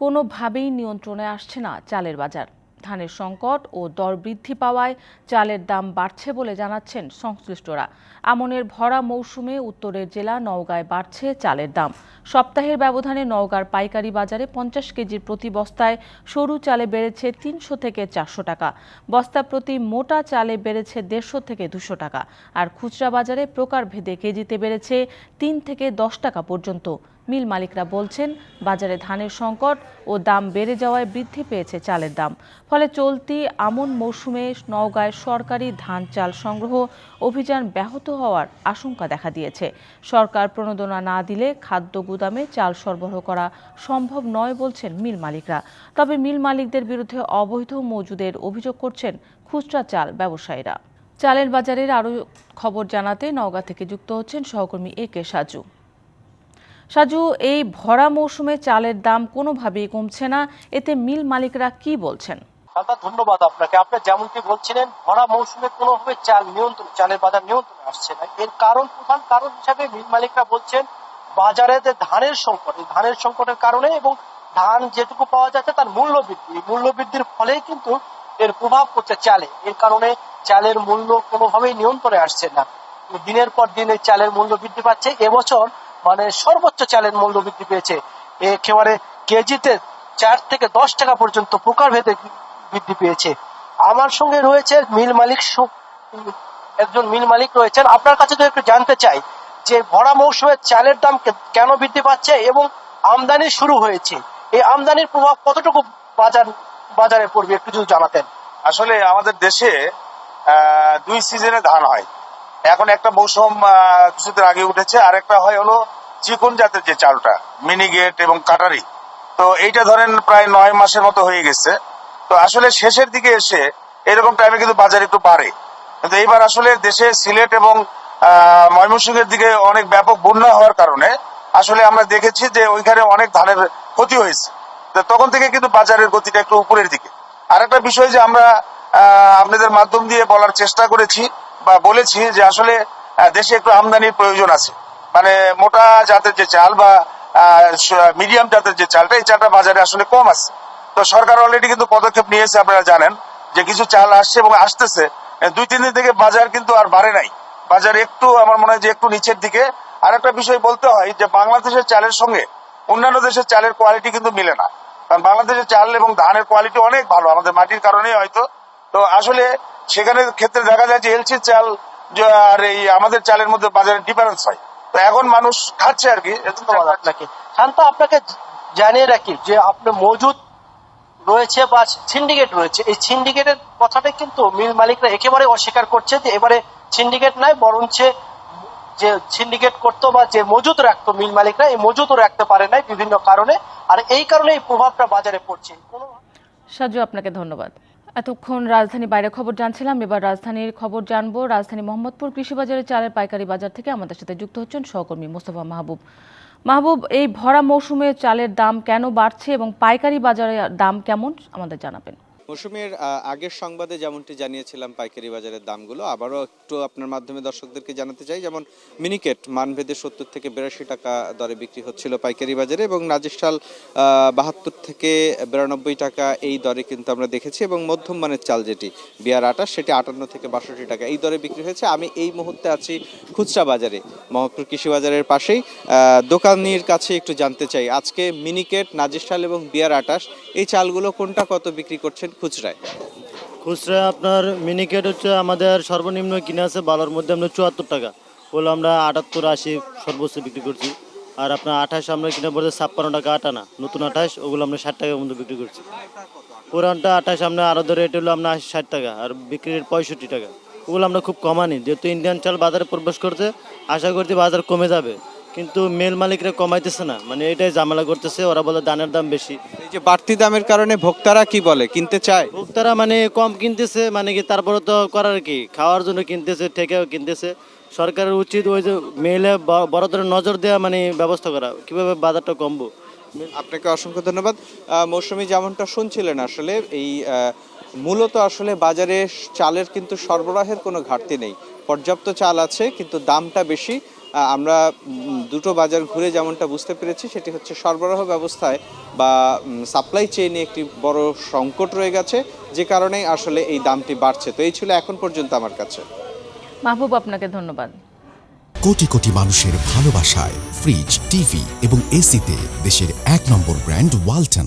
কোনোভাবেই নিয়ন্ত্রণে আসছে না চালের বাজার। ধানের সংকট ও দর বৃদ্ধি পাওয়ায় চালের দাম বাড়ছে বলে জানাচ্ছেন সংশ্লিষ্টরা। আমনের ভরা মৌসুমে উত্তরের জেলা নওগাঁয় বাড়ছে চালের দাম। সপ্তাহের ব্যবধানে নওগাঁর পাইকারি বাজারে পঞ্চাশ কেজির প্রতি বস্তায় সরু চালে বেড়েছে তিনশো থেকে চারশো টাকা। বস্তা প্রতি মোটা চালে বেড়েছে দেড়শো থেকে দুশো টাকা। আর খুচরা বাজারে প্রকারভেদে কেজিতে বেড়েছে তিন থেকে দশ টাকা পর্যন্ত। মিল মালিকরা বলছেন, বাজারে ধানের সংকট ও দাম বেড়ে যাওয়ায় বৃদ্ধি পেয়েছে চালের দাম। ফলে চলতি আমন মৌসুমে নওগাঁয় সরকারি ধান চাল সংগ্রহ অভিযান ব্যাহত হওয়ার আশঙ্কা দেখা দিয়েছে। সরকার প্রণোদনা না দিলে খাদ্য গুদামে চাল সরবরাহ করা সম্ভব নয় বলছেন মিল মালিকরা। তবে মিল মালিকদের বিরুদ্ধে অবৈধ মজুদের অভিযোগ করছেন খুচরা চাল ব্যবসায়ীরা। চালের বাজারের আরও খবর জানাতে নওগাঁ থেকে যুক্ত হচ্ছেন সহকর্মী এ কে সাজু। সাজু, এই ভরা মৌসুমে চালের দাম কোনোভাবেই কমছে না। এতে মিল মালিকরা কি বলছেন? দাদা ধন্যবাদ আপনাকে। আপনি যেমনটি বলছিলেন, ভরা মৌসুমে কোনোভাবে চাল নিয়ন্ত্রণ, চালের বাজার নিয়ন্ত্রণে আসছে না। এর কারণ, প্রধান কারণ হিসাবে মিল মালিকরা বলছেন, বাজারে যে ধানের সংকট ধানের সংকটের কারণে এবং ধান যেটুকু পাওয়া যাচ্ছে তার মূল্য বৃদ্ধি। মূল্য বৃদ্ধির ফলেই কিন্তু এর প্রভাব পড়ছে চালে। এর কারণে চালের মূল্য কোনোভাবেই নিয়ন্ত্রণে আসছে না। দিনের পর দিন এই চালের মূল্য বৃদ্ধি পাচ্ছে। এবছর মানে সর্বোচ্চ চালের মূল্য বৃদ্ধি পেয়েছে। একেবারে কেজিতে চার থেকে দশ টাকা পর্যন্ত প্রকার ভেদে বৃদ্ধি পেয়েছে। আমার সঙ্গে রয়েছে মিল মালিক একজন মিল মালিক রয়েছেন। আপনার কাছে তো একটু জানতে চাই যে ভরা মৌসুমে চালের দাম কেন বৃদ্ধি পাচ্ছে এবং আমদানি শুরু হয়েছে। এই আমদানির প্রভাব কতটুকু বাজার বাজারে পড়বে একটু যদি জানাতেন। আসলে আমাদের দেশে দুই সিজনে ধান হয়। এখন একটা মৌসুম কিছুদিন আগে উঠেছে আর একটা হয় হলো চিকন জাতের যে চালটা, মিনিগেট এবং কাটারি। তো এইটা ধরেন প্রায় নয় মাসের মতো হয়ে গেছে। তো আসলে শেষের দিকে এসে এরকম টাইমে কিন্তু বাজার একটু বাড়ে। কিন্তু এইবার আসলে দেশে সিলেট এবং ময়মনসিংহের দিকে অনেক ব্যাপক বন্যা হওয়ার কারণে আসলে আমরা দেখেছি যে ওইখানে অনেক ধানের ক্ষতি হয়েছে। তখন থেকে কিন্তু বাজারের গতিটা একটু উপরের দিকে। আরেকটা বিষয় যে আমরা আপনাদের মাধ্যম দিয়ে বলার চেষ্টা করেছি বা বলেছি যে আসলে দেশে একটু আমদানির প্রয়োজন আছে। মানে মোটা জাতের যে চাল বা মিডিয়াম জাতের যে চালটা, এই চালটা বাজারে আসলে কম আছে। তো সরকার অলরেডি কিন্তু পদক্ষেপ নিয়েছে, আপনারা জানেন, যে কিছু চাল আসছে এবং আসতেছে। দুই, তিন দিন থেকে বাজার কিন্তু আর বাড়ে নাই। বাজার একটু, আমার মনে হয় যে একটু নিচের দিকে। আর একটা বিষয় বলতে হয় যে, বাংলাদেশের চালের সঙ্গে অন্যান্য দেশের চালের কোয়ালিটি কিন্তু মিলে না। কারণ বাংলাদেশের চাল এবং ধানের কোয়ালিটি অনেক ভালো, আমাদের মাটির কারণেই হয়তো। তো আসলে সেখানে ক্ষেত্রে দেখা যায় যে এলসি চাল আর এই আমাদের চালের মধ্যে বাজারে ডিফারেন্স হয়। তো এখন মানুষ খাচ্ছে আর কি আপনাকে। শান্তা আপনাকে জানিয়ে রাখি যে আপনি মজুদ রয়েছে বা সিন্ডিকেট রয়েছে এই সিন্ডিকেটের কথাটা কিন্তু মিল মালিকরা একেবারে অস্বীকার করছে যে এবারে সিন্ডিকেট নাই বরঞ্চ যে সিন্ডিকেট করতো বা যে মজুদ রাখতো মিল মালিকরা এই মজুদও রাখতে পারে নাই বিভিন্ন কারণে। আর এই কারণে এই প্রভাবটা বাজারে পড়ছে। কোনো সাজু আপনাকে ধন্যবাদ। এতক্ষণ রাজধানী বাইরে খবর জানছিলাম, এবার রাজধানীর খবর জানব। রাজধানী মোহাম্মদপুর কৃষি বাজারের চালের পাইকারি বাজার থেকে আমাদের সাথে যুক্ত হচ্ছেন সহকর্মী মোস্তফা মাহবুব। মাহবুব, এই ভরা মৌসুমে চালের দাম কেন বাড়ছে এবং পাইকারি বাজারে দাম কেমন, আমাদের জানাবেন। মৌসুমের আগের সংবাদে যেমনটি জানিয়েছিলাম, পাইকারি বাজারের দামগুলো, আবারও একটু আপনার মাধ্যমে দর্শকদেরকে জানাতে চাই। যেমন মিনিকেট, মানভেদে সত্তর থেকে বিরাশি টাকা দরে বিক্রি হচ্ছিল পাইকারি বাজারে এবং নাজিরশাল বাহাত্তর থেকে বিরানব্বই টাকা এই দরে কিন্তু আমরা দেখেছি এবং মধ্যম মানের চাল যেটি, বিয়ার আটা সেটি আটান্ন থেকে বাষট্টি টাকা এই দরে বিক্রি হয়েছে। আমি এই মুহূর্তে আছি খুচরা বাজারে মোহাম্মদপুর কৃষি বাজারের পাশেই। দোকানির কাছে একটু জানতে চাই, আজকে মিনিকেট নাজিরশাল এবং বিয়ার আটাশ এই চালগুলো কোনটা কত বিক্রি করছেন খুচরায়? খুচরা আপনার মিনিকেট হচ্ছে আমাদের সর্বনিম্ন কিনে আছে বালোর মধ্যে আমরা চুয়াত্তর টাকা। ওগুলো আমরা আটাত্তর, আশি সর্বোচ্চ বিক্রি করছি। আর আপনার আঠাশ আমরা কিনে পড়ছে ছাপ্পান্ন টাকা আটানা। নতুন আঠাশ, ওগুলো আমরা ষাট টাকার মধ্যে বিক্রি করছি। পুরানটা আঠাশ আমরা আরও রেট হলো আমরা আশি, ষাট টাকা। আর বিক্রির রেট পঁয়ষট্টি টাকা। ওগুলো আমরা খুব কমানি। যেহেতু ইন্ডিয়ান চাল বাজারে প্রবেশ করছে, আশা করছি বাজার কমে যাবে। কিন্তু মেল মালিকরা কমাইতেছে না। মানে এটাই ঝামেলা করতেছে ওরা বলে ধানের দাম বেশি। এই যে বাড়তি দামের কারণে ভোক্তারা কি বলে কিনতে চায়? ভোক্তারা মানে কম কিনতেছে মানে কি তারপরে তো করার কি? খাওয়ার জন্য কিনতেছে ঠেকেও কিনতেছে। সরকারের উচিত ওই যে মেলে বড় ধরনের নজর দেওয়া মানে ব্যবস্থা করা। কীভাবে বাজারটা কমবো? আপনাকে অসংখ্য ধন্যবাদ। মৌসুমী যেমনটা শুনছিলেন আসলে এই মূলত আসলে বাজারে চালের কিন্তু সরবরাহের কোনো ঘাটতি নেই। পর্যাপ্ত চাল আছে কিন্তু দামটা বেশি। আমরা দুটো বাজার ঘুরে যেমনটা বুঝতে পেরেছি সেটি হচ্ছে সরবরাহ ব্যবস্থায় বা সাপ্লাই চেইনে একটি বড় সংকট রয়ে গেছে যে কারণে আসলে এই দামটি বাড়ছে। তো এই ছিল এখন পর্যন্ত আমার কাছে। মাহবুব আপনাকে ধন্যবাদ। কোটি কোটি মানুষের ভালোবাসায় ফ্রিজ টিভি এবং এসিতে দেশের এক নম্বর ব্র্যান্ড ওয়ালটন